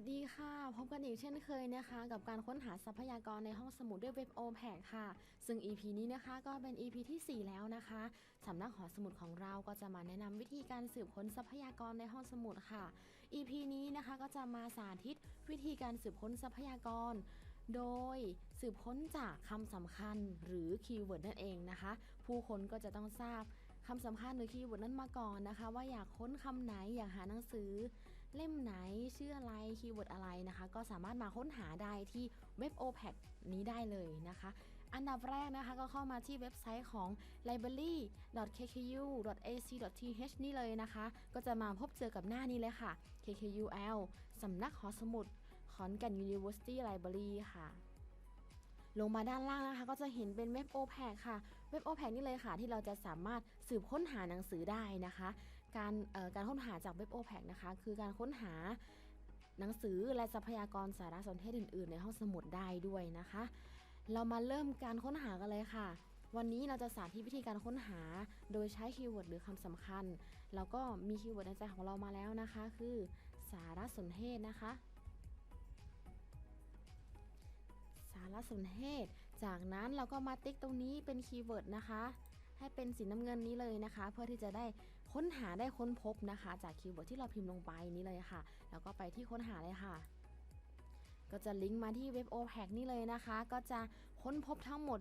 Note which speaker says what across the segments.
Speaker 1: สดีค่ะ พบกันอีกเช่นเคยนะคะ กับการค้นหาทรัพยากรในห้องสมุดด้วยเว็บ o p e c ค่ะ ซึ่ง EP นี้นะคะก็เป็น EP ที่ 4 แล้วนะคะสำนักหอสมุดของเราก็จะมาแนะนำวิธีการสืบค้นทรัพยากรในห้องสมุดค่ะ EP นี้นะคะก็จะมาสาธิตวิธีการสืบค้นทรัพยากรโดยสืบค้นจากคำสำคัญหรือคีย์เวิร์ดนั่นเองนะคะ ผู้คนก็จะต้องทราบคำสำคัญหรือคีย์เวิร์ดนั้นมาก่อนนะคะ ว่าอยากค้นคำไหนอยากหาหนังสือ เล่มไหนชื่ออะไรคีย์เวิร์ดอะไรนะคะ ก็สามารถมาค้นหาได้ที่เว็บ OPEC นี้ได้เลยนะคะ อันดับแรกนะคะก็เข้ามาที่เว็บไซต์ของ library.kkU.ac.th นี่เลยนะคะ ก็จะมาพบเจอกับหน้านี้เลยค่ะ KKUL สำนักหอสมุดขอนแก่น University Library ค่ะลงมาด้านล่างนะคะก็จะเห็นเป็นเว็บ OPEC ค่ะ เว็บ OPEC นี่เลยค่ะ ที่เราจะสามารถสืบค้นหาหนังสือได้นะคะ การการค้นหาจากเว็บ OPEC นะคะคือการค้นหาหนังสือและทรัพยากรสารสนเทศอื่น ๆ ในห้องสมุดได้ด้วยนะคะ เรามาเริ่มการค้นหากันเลยค่ะ วันนี้เราจะสาธิตวิธีการค้นหาโดยใช้คีย์เวิร์ดหรือคำสำคัญ แล้วก็มีคีย์เวิร์ดในใจของเรามาแล้วนะคะ คือสารสนเทศนะคะ สารสนเทศ จากนั้นเราก็มาติ๊กตรงนี้เป็นคีย์เวิร์ดนะคะ ให้เป็นสีน้ำเงินนี้เลยนะคะ เพื่อที่จะได้ ค้นหาได้ค้นพบนะคะ จากคีย์เวิร์ดที่เราพิมพ์ลงไปนี้เลยค่ะ แล้วก็ไปที่ค้นหาเลยค่ะ ก็จะลิงก์มาที่เว็บ OPEC นี่เลยนะคะ ก็จะค้นพบทั้งหมด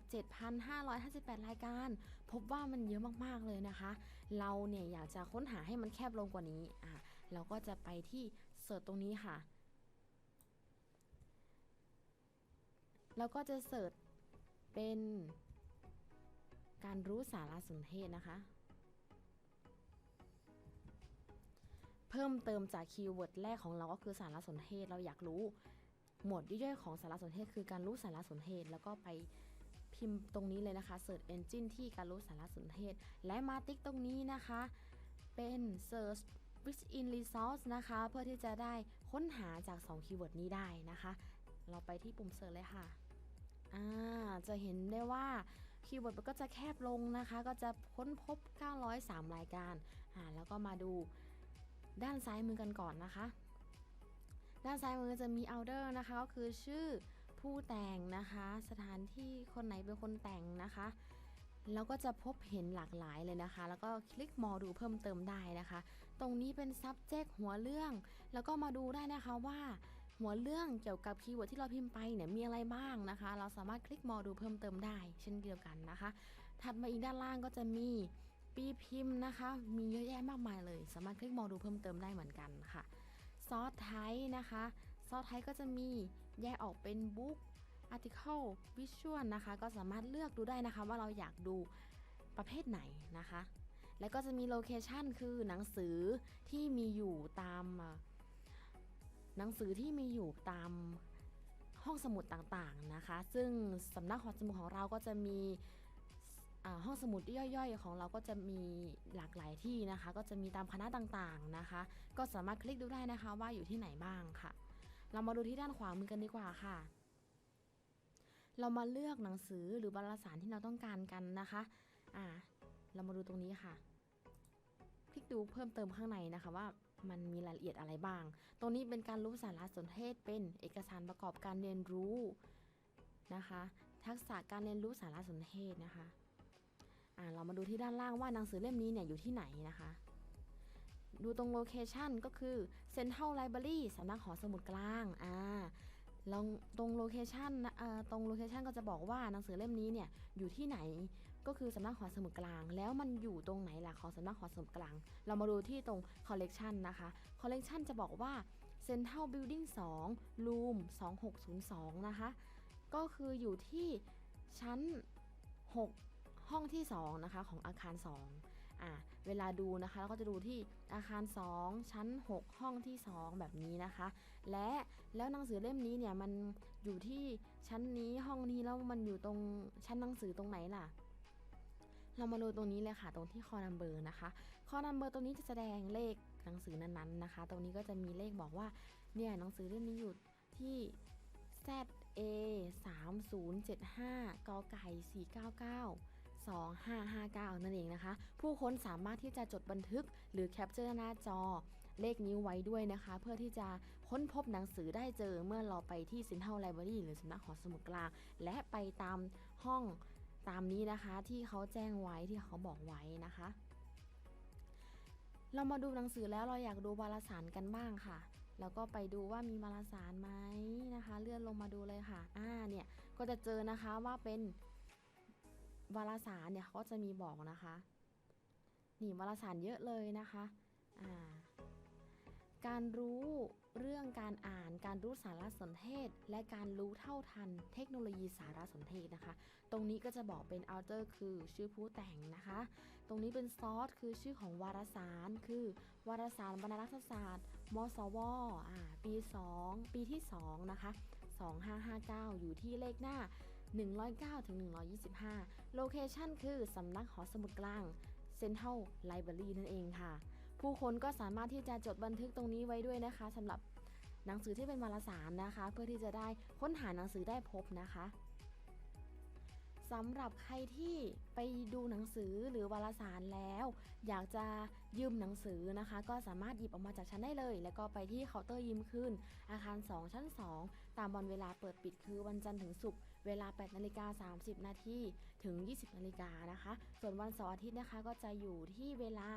Speaker 1: 7,558 รายการ พบว่ามันเยอะมากๆเลยนะคะ เราเนี่ยอยากจะค้นหาให้มันแคบลงกว่านี้อะเราก็จะไปที่เสิร์ชตรงนี้ค่ะ แล้วก็จะเสิร์ชเป็นการรู้สารสนเทศนะคะ เพิ่มเติมจากคีย์เวิร์ดแรกของเราก็คือสารสนเทศเราอยากรู้ หมวดย่อยของสารสนเทศคือการรู้สารสนเทศแล้วก็ไปพิมพ์ตรงนี้เลยนะคะ Search Engine ที่การรู้สารสนเทศ และมาติ๊กตรงนี้นะคะ เป็น Search within resource นะคะ เพื่อที่จะได้ค้นหาจาก 2 คีย์เวิร์ดนี้ได้นะคะ เราไปที่ปุ่ม Search เลยค่ะอ่าจะเห็นได้ว่าคีย์เวิร์ดมันก็จะแคบลงนะคะ ก็จะค้นพบ 903 รายการอ่าแล้วก็มาดู ด้านซ้ายมือกันก่อนนะคะ ด้านซ้ายมือจะมี outer นะคะก็คือชื่อผู้แต่งนะคะ สถานที่คนไหนเป็นคนแต่งนะคะแล้วก็จะพบเห็นหลากหลายเลยนะคะ แล้วก็คลิกมอดูเพิ่มเติมได้นะคะ ตรงนี้เป็น subject หัวเรื่อง แล้วก็มาดูได้นะคะว่าหัวเรื่องเกี่ยวกับคีย์เวิร์ดที่เราพิมพ์ไปเนี่ยมีอะไรบ้างนะคะ เราสามารถคลิกมอดูเพิ่มเติมได้ เช่นเดียวกันนะคะ ถัดมาอีกด้านล่างก็จะมี ปีพิมพ์นะคะ มีเยอะแยะมากมายเลย สามารถคลิกมอดูเพิ่มเติมได้เหมือนกันค่ะ ซอสไทป์นะคะ ซอสไทป์ก็จะมีแยกออกเป็นบุ๊ก article visual นะคะ ก็สามารถเลือกดูได้นะคะ ว่าเราอยากดูประเภทไหนนะคะ แล้วก็จะมีโลเคชันคือหนังสือที่มีอยู่ตามหนังสือที่มีอยู่ตามห้องสมุดต่างๆนะคะ ซึ่งสำนักหอสมุดของเราก็จะมี ห้องสมุดย่อยๆ ของเราก็จะมีหลากหลายที่นะคะ ก็จะมีตามคณะต่างๆนะคะ ก็สามารถคลิกดูได้นะคะว่าอยู่ที่ไหนบ้างค่ะ เรามาดูที่ด้านขวามือกันดีกว่าค่ะ เรามาเลือกหนังสือหรือบรรสารที่เราต้องการกันนะคะอ่าเรามาดูตรงนี้ค่ะ คลิกดูเพิ่มเติมข้างในนะคะว่ามันมีรายละเอียดอะไรบ้าง ตรงนี้เป็นการรู้สารสนเทศเป็นเอกสารประกอบการเรียนรู้นะคะ ทักษะการเรียนรู้สารสนเทศนะคะ อ่าเรามาดูที่ด้านล่างว่าหนังสือเล่มนี้เนี่ยอยู่ที่ไหนนะคะ ดูตรงโลเคชันก็คือ Central Library สำนักหอสมุดกลางอ่าลองตรงโลเคชันนะเอ่อตรงโลเคชันก็จะบอกว่าหนังสือเล่มนี้เนี่ยอยู่ที่ไหนก็คือสำนักหอสมุดกลาง แล้วมันอยู่ตรงไหนล่ะของสำนักหอสมุดกลาง เรามาดูที่ตรง collection นะคะ collection จะบอกว่า Central Building 2 Room 2602 นะคะ ก็คืออยู่ที่ชั้น 6 ห้องที่2นะคะของอาคาร2อ่าเวลาดูนะคะเราก็จะดูที่อาคาร 2 ชั้น 6 ห้องที่ 2 แบบนี้นะคะ และแล้วหนังสือเล่มนี้เนี่ยมันอยู่ที่ชั้นนี้ห้องนี้แล้วมันอยู่ตรงชั้นหนังสือตรงไหนล่ะเรามาดูตรงนี้เลยค่ะ ตรงที่คอนัมเบอร์นะคะคอนัมเบอร์ตรงนี้จะแสดงเลขหนังสือนั้นๆนะคะ ตรงนี้ก็จะมีเลขบอกว่าเนี่ยหนังสือเล่มนี้อยู่ที่ Z A 3075กไก่499 2559 นั่นเองนะคะ ผู้ค้นสามารถที่จะจดบันทึกหรือแคปเจอร์หน้าจอเลขนี้ไว้ด้วยนะคะ เพื่อที่จะค้นพบหนังสือได้เจอเมื่อเราไปที่ Central Library หรือสำนักหอสมุดกลาง และไปตามห้องตามนี้นะคะที่เขาแจ้งไว้ที่เขาบอกไว้นะคะ เรามาดูหนังสือแล้วเราอยากดูวารสารกันบ้างค่ะแล้วก็ไปดูว่ามีวารสารไหมนะคะ เลื่อนลงมาดูเลยค่ะ อ่าเนี่ยก็จะเจอนะคะว่าเป็น วารสารเนี่ยเขาจะมีบอกนะคะนี่วารสารเยอะเลยนะคะอ่าการรู้เรื่องการอ่าน การรู้สารสนเทศ และการรู้เท่าทันเทคโนโลยีสารสนเทศนะคะ ตรงนี้ก็จะบอกเป็น outer คือชื่อผู้แต่งนะคะ ตรงนี้เป็น source คือชื่อของวารสาร คือวารสารบรรณารักษศาสตร์ มสวอ่าปี 2 ปีที่ 2 นะคะ 2559 อยู่ที่เลขหน้า 109ถึง125 โลเคชันคือสำนักหอสมุดกลาง Central Library นั่นเองค่ะ ผู้คนก็สามารถที่จะจดบันทึกตรงนี้ไว้ด้วยนะคะสำหรับหนังสือที่เป็นวารสารนะคะ เพื่อที่จะได้ค้นหาหนังสือได้พบนะคะสำหรับใครที่ไปดูหนังสือหรือวารสารแล้ว อยากจะยืมหนังสือนะคะ ก็สามารถหยิบออกมาจากชั้นได้เลย แล้วก็ไปที่เคาน์เตอร์ยืมคืนอาคาร 2 ชั้น 2 ตามวันเวลาเปิดปิดคือวันจันทร์ถึงศุกร์ เวลา 8 นาฬิกา 30 นาทีถึง 20 นาฬิกานะคะ ส่วนวันเสาร์อาทิตย์นะคะก็จะอยู่ที่เวลา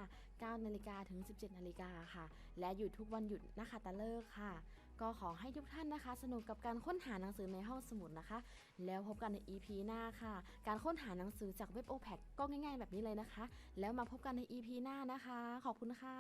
Speaker 1: 9 นาฬิกาถึง 17 นาฬิกาค่ะ และหยุดทุกวันหยุดนะคะตะเลิกค่ะ ก็ขอให้ทุกท่านนะคะ สนุกกับการค้นหาหนังสือในห้องสมุดนะคะ แล้วพบกันใน EP หน้าค่ะ การค้นหาหนังสือจากเว็บ OPAC ก็ง่ายๆ แบบนี้เลยนะคะ แล้วมาพบกันใน EP หน้านะคะ ขอบคุณค่ะ